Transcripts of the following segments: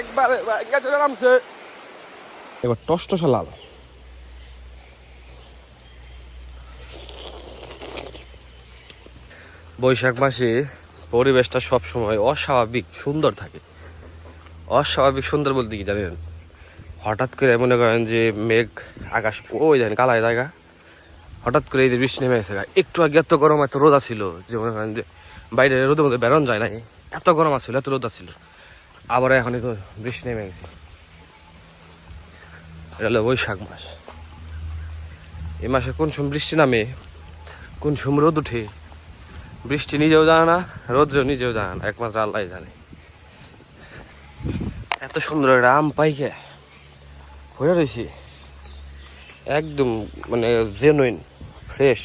একবারে ব্যাঙ্গা চলে নামছে এবার টস টসা লাল। বৈশাখ মাসে পরিবেশটা সব সময় অস্বাভাবিক সুন্দর থাকে। অস্বাভাবিক সুন্দর বলতে কি জানেন? হঠাৎ করে মনে করেন যে মেঘ আকাশ ওই জানেন কালায় জায়গা। হঠাৎ করে এই যে বৃষ্টি নেমে গেছে একটু আগে এত গরম এত রোদা ছিল যে মনে করেন যে বাইরে রোদের মধ্যে বেরোন যায় নাই। এত গরম আছিল এত রোদা ছিল। আবার এখন তো বৃষ্টি নেমে গেছে। এটা হলো বৈশাখ মাস। এই মাসে কোন সময় বৃষ্টি নামে, কোন সময় রোদ উঠে, বৃষ্টি নিজেও জানে না রৌদ্র নিজেও জানে না, একমাত্র আল্লাহ জানে। এত সুন্দর একটা আম পাইকে হয়ে রয়েছে। একদম মানে জেনুইন ফ্রেশ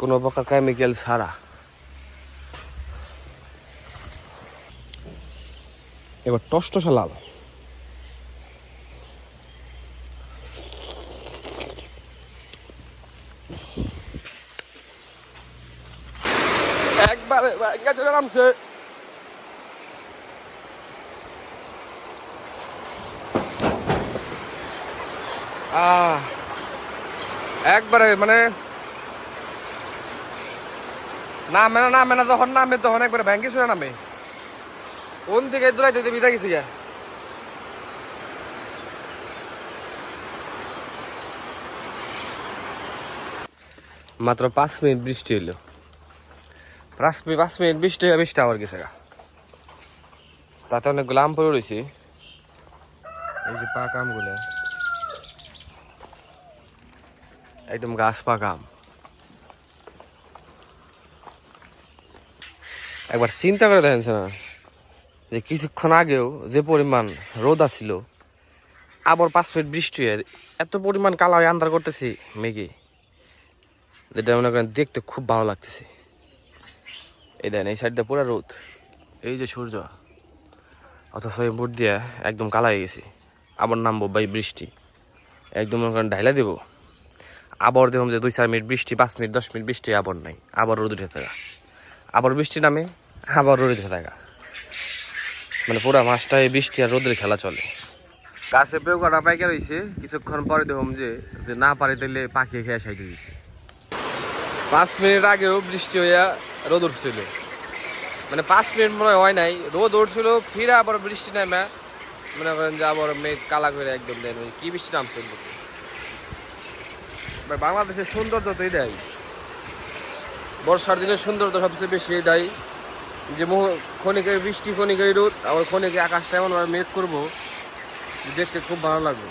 কোনো প্রকার কেমিক্যাল ছাড়া। এবার টস টসা লাল। একবারে নামছে। একবারে মানে না মেনা না মেনা যখন নামে তখন একবারে ব্যাঙ্গে চলে নামে। কোন থেকে দূরাইতে দিতে বিদা গেছি গা? মাত্র পাঁচ মিনিট বৃষ্টি হইল। পাঁচ মিনিট পাঁচ মিনিট বৃষ্টি হয়ে বৃষ্টি আবার গেছে গা। তাতে অনেক আম পড়ে রয়েছে এই যে পাক আমগুলো। একদম গাছ পাকা আম। একবার চিন্তা করে দেখেন না যে কিছুক্ষণ আগেও যে পরিমাণ রোদ আছিল, আবার পাঁচ মিনিট বৃষ্টি হয়ে। এত পরিমাণ কালা হয়ে আন্দার করতেছি মেঘে। যেটা মনে করেন দেখতে খুব ভালো লাগতেছে। এই দেন, এই সাইডটা পুরো রোদ। এই যে সূর্য, অথচ এই মুড দিয়া একদম কালা হয়ে গেছে। আবার নামবো বাই বৃষ্টি। একদম মনে করেন ঢাইলা দেবো। আবার দেখলাম যে দুই চার মিনিট বৃষ্টি, পাঁচ মিনিট, দশ মিনিট বৃষ্টি, আবার নাই। আবার রোদ উঠে থাকা। আবার বৃষ্টি নামে, আবার রোদ উঠে থাকা। মানে পুরো মাসটা এই বৃষ্টি আর রোদের খেলা চলে। গাছে পেও কটা পাইকে রয়েছে কিছুক্ষণ পরে দেখুন যে না পারে তাহলে পাখি খেয়ে সাইডে দিয়েছে পাঁচ মিনিট আগেও বৃষ্টি হইয়া রোদ উঠছিল। মানে পাঁচ মিনিট মনে হয় নাই, রোদ উঠছিল, ফিরে আবার বৃষ্টি নামে। মনে করেন যে আবার মেঘ কালা করে একদম দেন কি বৃষ্টি নামছে বাংলাদেশের সৌন্দর্য তো এটাই বর্ষার দিনের সৌন্দর্য সবচেয়ে বেশি এটাই যে মোহ, ক্ষণিকের বৃষ্টি ক্ষণিকে রোদ, আবার ক্ষণিকে আকাশটা এমনভাবে মেঘ করব, দেখতে খুব ভালো লাগবে।